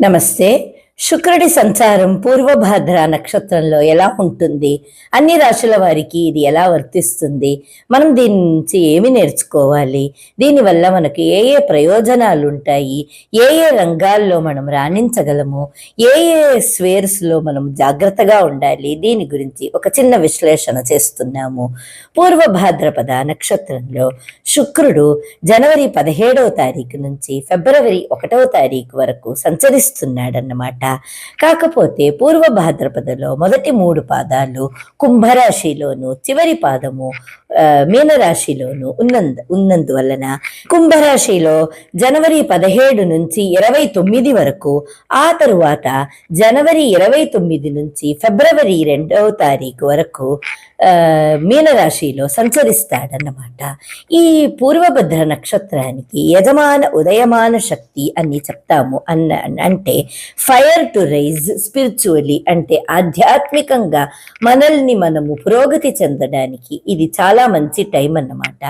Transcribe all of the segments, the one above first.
నమస్తే. శుక్రుడి సంచారం పూర్వభాద్ర నక్షత్రంలో ఎలా ఉంటుంది? అన్ని రాశుల వారికి ఇది ఎలా వర్తిస్తుంది? మనం దీని నుంచి ఏమి నేర్చుకోవాలి? దీనివల్ల మనకు ఏ ఏ ప్రయోజనాలు ఉంటాయి? ఏ ఏ రంగాల్లో మనం రాణించగలము? ఏ ఏ స్వేర్స్లో మనం జాగ్రత్తగా ఉండాలి? దీని గురించి ఒక చిన్న విశ్లేషణ చేస్తున్నాము. పూర్వభాద్రపద నక్షత్రంలో శుక్రుడు జనవరి పదిహేడవ తారీఖు నుంచి ఫిబ్రవరి ఒకటవ తారీఖు వరకు సంచరిస్తున్నాడన్నమాట. కాకపోతే పూర్వ భాద్రపదలో మొదటి మూడు పాదాలు కుంభరాశిలోను చివరి పాదము మీనరాశిలోను ఉన్నందు ఉన్నందువలన కుంభరాశిలో జనవరి పదిహేడు నుంచి ఇరవై తొమ్మిది వరకు ఆ తరువాత జనవరి ఇరవై తొమ్మిది నుంచి ఫిబ్రవరి రెండవ తారీఖు వరకు మీనరాశిలో సంచరిస్తాడన్నమాట. ఈ పూర్వభద్ర నక్షత్రానికి యజమాన ఉదయమాన శక్తి అని చెప్తాము అన్న అంటే ఫైర్ టు రైజ్ స్పిరిచువలీ అంటే ఆధ్యాత్మికంగా మనల్ని మనము పురోగతి చెందడానికి ఇది చాలా మంచి టైం అన్నమాట.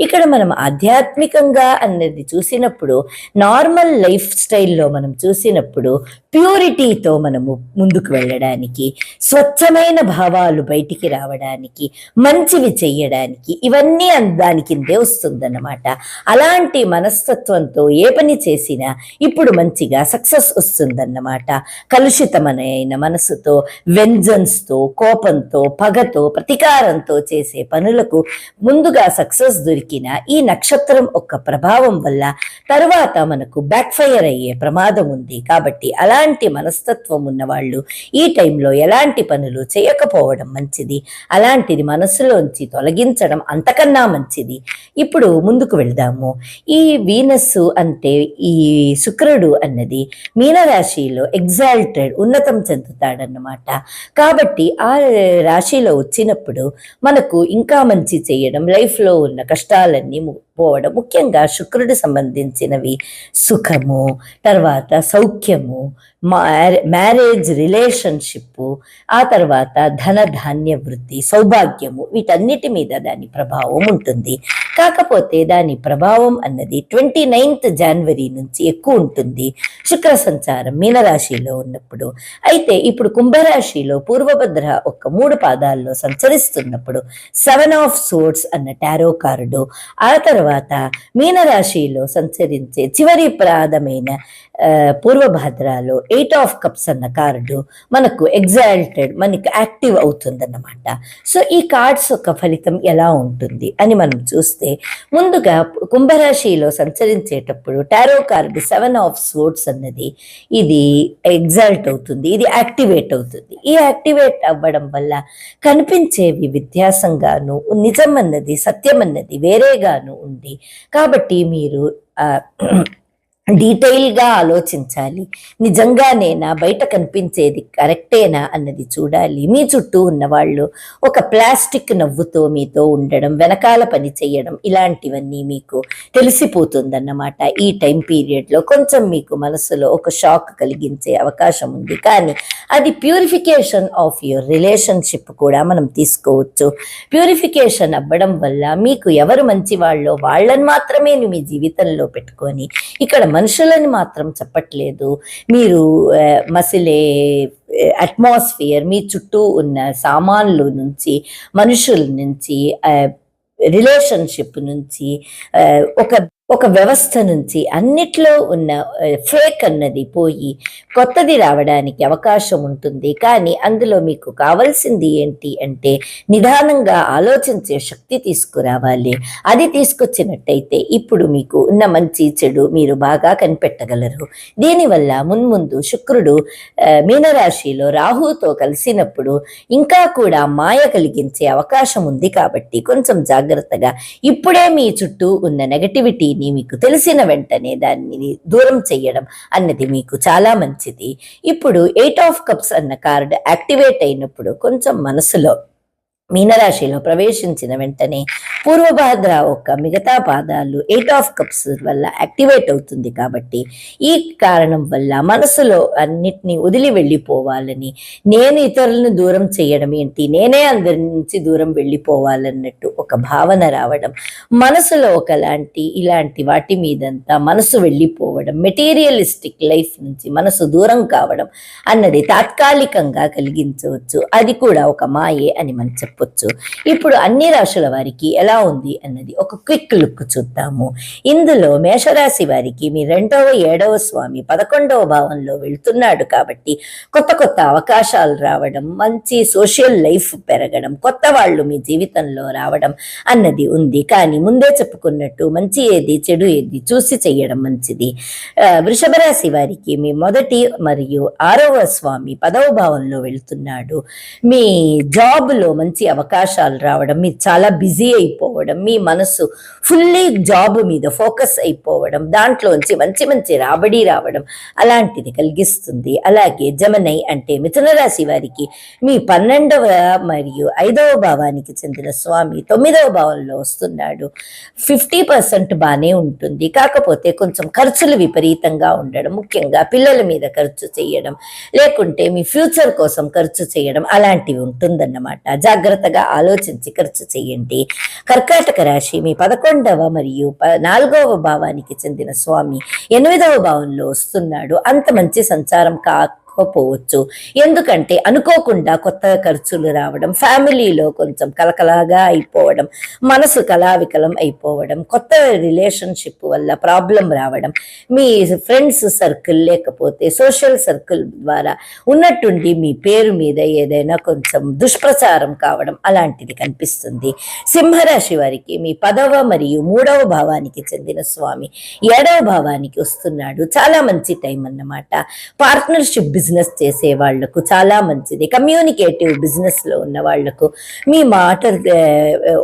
ఇక్కడ మనం ఆధ్యాత్మికంగా అన్నది చూసినప్పుడు నార్మల్ లైఫ్ స్టైల్లో మనం చూసినప్పుడు ప్యూరిటీతో మనము ముందుకు వెళ్ళడానికి స్వచ్ఛమైన భావాలు బయటికి రావడానికి మంచివి చెయ్యడానికి ఇవన్నీ దాని కిందే వస్తుందన్నమాట. అలాంటి మనస్తత్వంతో ఏ పని చేసినా ఇప్పుడు మంచిగా సక్సెస్ వస్తుందన్నమాట. కలుషితమైన మనసుతో వెంజన్స్తో కోపంతో పగతో ప్రతీకారంతో చేసే పనులకు ముందుగా సక్సెస్ దొరికిన ఈ నక్షత్రం ఒక ప్రభావం వల్ల తరువాత మనకు బ్యాక్ఫైర్ అయ్యే ప్రమాదం ఉంది. కాబట్టి అలా అలాంటి మనస్తత్వం ఉన్న వాళ్ళు ఈ టైంలో ఎలాంటి పనులు చేయకపోవడం మంచిది? అలాంటిది మనసులోంచి తొలగించడం అంతకన్నా మంచిది. ఇప్పుడు ముందుకు వెళ్దాము. ఈ వీనస్ అంటే ఈ శుక్రుడు అన్నది మీనరాశిలో ఎగ్జాల్టెడ్ ఉన్నతం చెందుతాడన్నమాట. కాబట్టి ఆ రాశిలో వచ్చినప్పుడు మనకు ఇంకా మంచి చేయడం లైఫ్లో ఉన్న కష్టాలన్నీ పోవడం. ముఖ్యంగా శుక్రుడు సంబంధించినవి సుఖము తర్వాత సౌఖ్యము మ్యారేజ్ రిలేషన్షిప్ ఆ తర్వాత ధన ధాన్య వృద్ధి సౌభాగ్యము వీటన్నిటి మీద దాని ప్రభావం ఉంటుంది. కాకపోతే దాని ప్రభావం అన్నది ట్వంటీ నైన్త్ జనవరి నుంచి ఎక్కువ ఉంటుంది. శుక్ర సంచారం మీనరాశిలో ఉన్నప్పుడు. అయితే ఇప్పుడు కుంభరాశిలో పూర్వభద్ర ఒక మూడు పాదాల్లో సంచరిస్తున్నప్పుడు సెవెన్ ఆఫ్ సోర్ట్స్ అన్న టారో కార్డు. ఆ తర్వాత తర్వాత మీనరాశిలో సంచరించే చివరి ప్రాధమైన ఆ, ఎయిట్ ఆఫ్ కప్స్ అన్న కార్డు మనకు ఎగ్జాల్టెడ్ మనకి యాక్టివ్ అవుతుందన్నమాట. సో ఈ కార్డ్స్ యొక్క ఫలితం ఎలా ఉంటుంది అని మనం చూస్తే ముందుగా కుంభరాశిలో సంచరించేటప్పుడు tarot card seven of swords అన్నది ఇది ఎగ్జాల్ట్ అవుతుంది ఇది యాక్టివేట్ అవుతుంది. ఈ యాక్టివేట్ అవ్వడం వల్ల కనిపించేవి వ్యత్యాసంగాను నిజం అన్నది సత్యం అన్నది వేరేగాను ఉంది. కాబట్టి మీరు ఆ, డీటెయిల్గా ఆలోచించాలి. నిజంగానేనా బయట కనిపించేది కరెక్టేనా? అన్నది చూడాలి. మీ చుట్టూ ఉన్న వాళ్ళు ఒక ప్లాస్టిక్ నవ్వుతో మీతో ఉండడం వెనకాల పని చేయడం ఇలాంటివన్నీ మీకు తెలిసిపోతుందన్నమాట. ఈ టైం పీరియడ్లో కొంచెం మీకు మనసులో ఒక షాక్ కలిగించే అవకాశం ఉంది. కానీ అది ప్యూరిఫికేషన్ ఆఫ్ యువర్ రిలేషన్షిప్ కూడా మనం తీసుకోవచ్చు. ప్యూరిఫికేషన్ అవ్వడం వల్ల మీకు ఎవరు మంచి వాళ్ళో వాళ్ళని మాత్రమే మీ జీవితంలో పెట్టుకొని ఇక్కడ మనుషులని మాత్రం చెప్పట్లేదు. మీరు మసిలే అట్మాస్ఫియర్ మీ చుట్టూ ఉన్న సామాన్లు నుంచి మనుషుల నుంచి రిలేషన్షిప్ నుంచి ఒక ఒక వ్యవస్థ నుంచి అన్నిట్లో ఉన్న ఫేక్ అన్నది పోయి కొత్తది రావడానికి అవకాశం ఉంటుంది. కానీ అందులో మీకు కావాల్సింది ఏంటి అంటే నిదానంగా ఆలోచించే శక్తి తీసుకురావాలి. అది తీసుకొచ్చినట్టయితే ఇప్పుడు మీకు ఉన్న మంచి చెడు మీరు బాగా కనిపెట్టగలరు. దీనివల్ల మున్ముందు శుక్రుడు మీనరాశిలో రాహుతో కలిసినప్పుడు ఇంకా కూడా మాయ కలిగించే అవకాశం ఉంది కాబట్టి కొంచెం జాగ్రత్తగా ఇప్పుడే మీ చుట్టూ ఉన్న నెగటివిటీ నెగటివిటీని మీకు తెలిసిన వెంటనే దాన్ని దూరం చేయడం అన్నది మీకు చాలా మంచిది. ఇప్పుడు ఎయిట్ ఆఫ్ కప్స్ అన్న కార్డు యాక్టివేట్ అయినప్పుడు కొంచెం మనసులో మీనరాశిలో ప్రవేశించిన వెంటనే పూర్వభాద్ర ఒక మిగతా పాదాలు ఎయిట్ ఆఫ్ కప్స్ వల్ల యాక్టివేట్ అవుతుంది కాబట్టి ఈ కారణం వల్ల మనసులో అన్నిటినీ వదిలి వెళ్ళిపోవాలని నేను ఇతరులను దూరం చేయడం ఏంటి? నేనే అందరి నుంచి దూరం వెళ్ళిపోవాలన్నట్టు ఒక భావన రావడం మనసులో ఒకలాంటి ఇలాంటి వాటి మీదంతా మనసు వెళ్ళిపోవడం మెటీరియలిస్టిక్ లైఫ్ నుంచి మనసు దూరం కావడం అన్నది తాత్కాలికంగా కలిగించవచ్చు. అది కూడా ఒక మాయే అని మనం చెప్పొచ్చు. ఇప్పుడు అన్ని రాశుల వారికి ఎలా ఉంది అన్నది ఒక క్విక్ లుక్ చూద్దాము. ఇందులో మేషరాశి వారికి మీ రెండవ ఏడవ స్వామి పదకొండవ భావంలో వెళ్తున్నాడు కాబట్టి కొత్త కొత్త అవకాశాలు రావడం మంచి సోషల్ లైఫ్ పెరగడం కొత్త వాళ్ళు మీ జీవితంలో రావడం అన్నది ఉంది. కానీ ముందే చెప్పుకున్నట్టు మంచి ఏది చెడు ఏది చూసి చేయడం మంచిది. వృషభరాశి వృషభ రాశి వారికి మీ మొదటి మరియు ఆరవ స్వామి పదవ భావంలో వెళ్తున్నాడు. మీ జాబ్లో మంచి అవకాశాలు రావడం మీరు చాలా బిజీ అయిపోవడం మీ మనసు ఫుల్లీ జాబ్ మీద ఫోకస్ అయిపోవడం దాంట్లోంచి మంచి మంచి రాబడి రావడం అలాంటిది కలిగిస్తుంది. అలాగే జమనై అంటే మిథునరాశి వారికి మీ పన్నెండవ మరియు ఐదవ భావానికి చెందిన స్వామి తొమ్మిదవ భావంలో వస్తున్నాడు. ఫిఫ్టీ పర్సెంట్ బాగానే ఉంటుంది. కాకపోతే కొంచెం ఖర్చులు విపరీతంగా ఉండడం ముఖ్యంగా పిల్లల మీద ఖర్చు చేయడం లేకుంటే మీ ఫ్యూచర్ కోసం ఖర్చు చేయడం అలాంటివి ఉంటుందన్నమాట. జాగ్రత్తగా ఆలోచించి ఖర్చు చేయండి. కర్కాటక రాశి మీ పదకొండవ మరియు నాలుగవ భావానికి చెందిన స్వామి ఎనిమిదవ భావంలో వస్తున్నాడు. అంత మంచి సంచారం కా కాకపోవచ్చు ఎందుకంటే అనుకోకుండా కొత్త ఖర్చులు రావడం ఫ్యామిలీలో కొంచెం కలకలాగా అయిపోవడం మనసు కళావికలం అయిపోవడం కొత్త రిలేషన్షిప్ వల్ల ప్రాబ్లం రావడం మీ ఫ్రెండ్స్ సర్కిల్ లేకపోతే సోషల్ సర్కిల్ ద్వారా ఉన్నట్టుండి మీ పేరు మీద ఏదైనా కొంచెం దుష్ప్రచారం కావడం అలాంటిది కనిపిస్తుంది. సింహరాశి వారికి మీ పదవ మరియు మూడవ భావానికి చెందిన స్వామి ఏడవ భావానికి వస్తున్నాడు. చాలా మంచి టైం అన్నమాట. పార్ట్నర్షిప్ బిజినెస్ చేసే వాళ్ళకు చాలా మంచిది. కమ్యూనికేటివ్ బిజినెస్లో ఉన్న వాళ్ళకు మీ మాట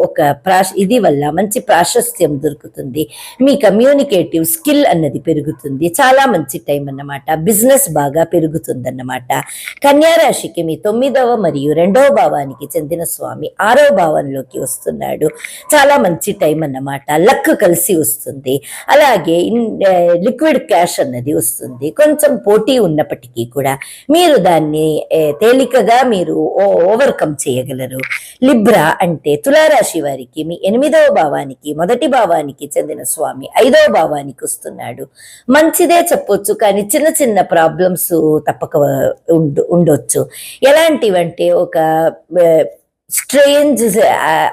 ఒక ప్రాశ ఇది వల్ల మంచి ప్రాశస్త్యం దొరుకుతుంది. మీ కమ్యూనికేటివ్ స్కిల్ అన్నది పెరుగుతుంది. చాలా మంచి టైం అన్నమాట. బిజినెస్ బాగా పెరుగుతుందన్నమాట. కన్యారాశికి మీ తొమ్మిదవ మరియు రెండవ భావానికి చెందిన స్వామి ఆరో భావంలోకి వస్తున్నాడు. చాలా మంచి టైం అన్నమాట. లక్ కలిసి వస్తుంది. అలాగే లిక్విడ్ క్యాష్ అన్నది వస్తుంది. కొంచెం పోటీ ఉన్నప్పటికీ కూడా మీరు దాన్ని తేలికగా మీరు ఓవర్కమ్ చేయగలరు. లిబ్రా అంటే తులారాశి వారికి మీ ఎనిమిదవ భావానికి మొదటి భావానికి చెందిన స్వామి ఐదవ భావానికి వస్తున్నాడు. మంచిదే చెప్పొచ్చు కానీ చిన్న చిన్న ప్రాబ్లమ్స్ తప్పక ఉండొచ్చు. ఎలాంటివంటే ఒక స్ట్రేంజ్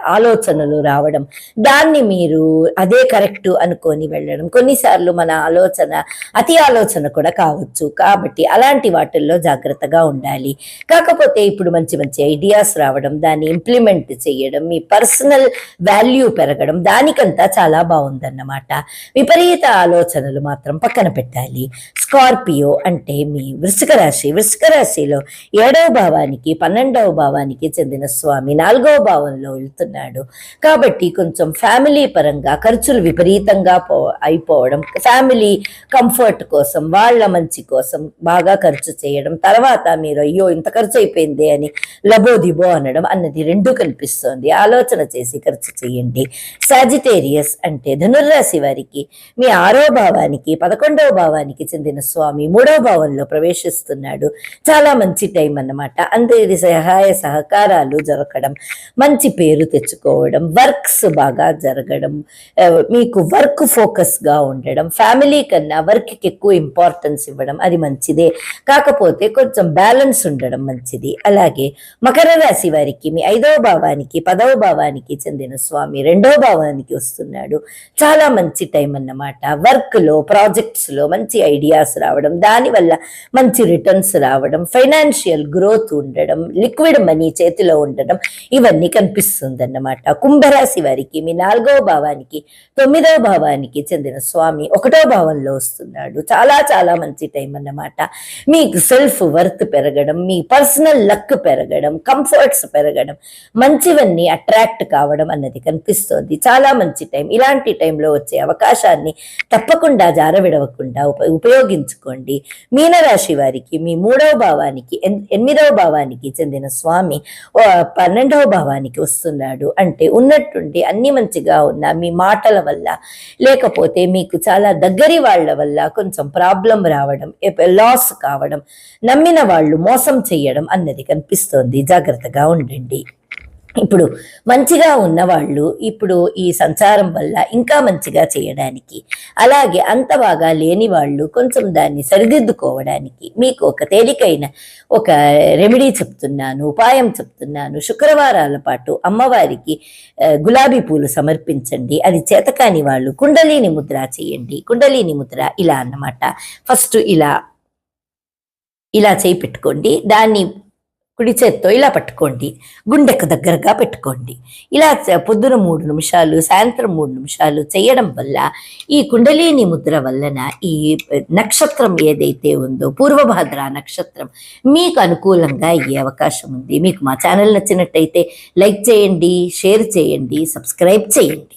ఆలోచనలు రావడం దాన్ని మీరు అదే కరెక్ట్ అనుకొని వెళ్ళడం. కొన్నిసార్లు మన ఆలోచన అతి ఆలోచన కూడా కావచ్చు. కాబట్టి అలాంటి వాటిల్లో జాగ్రత్తగా ఉండాలి. కాకపోతే ఇప్పుడు మంచి మంచి ఐడియాస్ రావడం దాన్ని ఇంప్లిమెంట్ చేయడం మీ పర్సనల్ వాల్యూ పెరగడం దానికంతా చాలా బాగుందన్నమాట. విపరీత ఆలోచనలు మాత్రం పక్కన పెట్టాలి. స్కార్పియో అంటే మీ వృశ్చిక రాశి. వృశ్చిక రాశిలో ఏడవ భావానికి పన్నెండవ భావానికి చెందిన స్వామి నాలుగవ భావంలో వెళ్తున్నాడు. కాబట్టి కొంచెం ఫ్యామిలీ పరంగా ఖర్చులు విపరీతంగా పో అయిపోవడం ఫ్యామిలీ కంఫర్ట్ కోసం వాళ్ళ మంచి కోసం బాగా ఖర్చు చేయడం తర్వాత మీరు అయ్యో ఇంత ఖర్చు అయిపోయింది అని లబోదిబో అనడం అన్నది రెండు కనిపిస్తోంది. ఆలోచన చేసి ఖర్చు చేయండి. సాజిటేరియస్ అంటే ధనుర్రాశి వారికి మీ ఆరో భావానికి పదకొండవ భావానికి చెందిన స్వామి మూడవ భావంలో ప్రవేశిస్తున్నాడు. చాలా మంచి టైం అన్నమాట. అందరి సహాయ సహకారాలు జరగడం మంచి పేరు తెచ్చుకోవడం వర్క్స్ బాగా జరగడం మీకు వర్క్ ఫోకస్గా ఉండడం ఫ్యామిలీ కన్నా వర్క్కి ఎక్కువ ఇంపార్టెన్స్ ఇవ్వడం అది మంచిదే. కాకపోతే కొంచెం బ్యాలెన్స్ ఉండడం మంచిది. అలాగే మకర రాశి వారికి మీ ఐదవ భావానికి పదవ భావానికి చెందిన స్వామి రెండవ భావానికి వస్తున్నాడు. చాలా మంచి టైం అన్నమాట. వర్క్లో ప్రాజెక్ట్స్లో మంచి ఐడియాస్ రావడం దానివల్ల మంచి రిటర్న్స్ రావడం ఫైనాన్షియల్ గ్రోత్ ఉండడం లిక్విడ్ మనీ చేతిలో ఉండడం ఇవన్నీ కనిపిస్తుంది అన్నమాట కుంభరాశి వారికి మీ నాలుగవ భావానికి తొమ్మిదవ భావానికి చెందిన స్వామి ఒకటో భావంలో వస్తున్నాడు. చాలా చాలా మంచి టైం అన్నమాట. మీకు సెల్ఫ్ వర్త్ పెరగడం మీ పర్సనల్ లక్ పెరగడం కంఫర్ట్స్ పెరగడం మంచివన్నీ అట్రాక్ట్ కావడం అన్నది కనిపిస్తోంది. చాలా మంచి టైం ఇలాంటి టైంలో వచ్చే అవకాశాన్ని తప్పకుండా జారవిడవకుండా ఉప ఉపయోగించుకోండి. మీనరాశి వారికి మీ మూడవ భావానికి ఎన్- ఎనిమిదవ భావానికి చెందిన స్వామి పన్నెండవ భావానికి వస్తున్నాడు. అంటే ఉన్నట్టుండి అన్ని మంచిగా ఉన్న మీ మాటల వల్ల లేకపోతే మీకు చాలా దగ్గరి వాళ్ళ వల్ల కొంచెం ప్రాబ్లం రావడం లాస్ కావడం నమ్మిన వాళ్ళు మోసం చేయడం అన్నది కనిపిస్తోంది. జాగ్రత్తగా ఉండండి. ఇప్పుడు మంచిగా ఉన్నవాళ్ళు ఇప్పుడు ఈ సంచారం వల్ల ఇంకా మంచిగా చేయడానికి అలాగే అంత బాగా లేని వాళ్ళు కొంచెం దాన్ని సరిదిద్దుకోవడానికి మీకు ఒక తేలికైన ఒక రెమెడీ చెప్తున్నాను ఉపాయం చెప్తున్నాను. శుక్రవారాల పాటు అమ్మవారికి గులాబీ పూలు సమర్పించండి. అది చేతకాని వాళ్ళు కుండలిని ముద్ర చేయండి. కుండలిని ముద్ర ఇలా అన్నమాట. ఫస్ట్ ఇలా ఇలా చేయి పెట్టుకోండి. దాన్ని కుడి చేత్తో ఇలా పట్టుకోండి గుండెకు దగ్గరగా పెట్టుకోండి. ఇలా చ- పొద్దున మూడు నిమిషాలు సాయంత్రం మూడు నిమిషాలు చేయడం వల్ల ఈ కుండలిని ముద్ర వలన ఈ నక్షత్రం ఏదైతే ఉందో పూర్వభాద్ర నక్షత్రం మీకు అనుకూలంగా అయ్యే అవకాశం ఉంది. మీకు మా ఛానల్ నచ్చినట్టయితే లైక్ చేయండి షేర్ చేయండి సబ్స్క్రైబ్ చేయండి.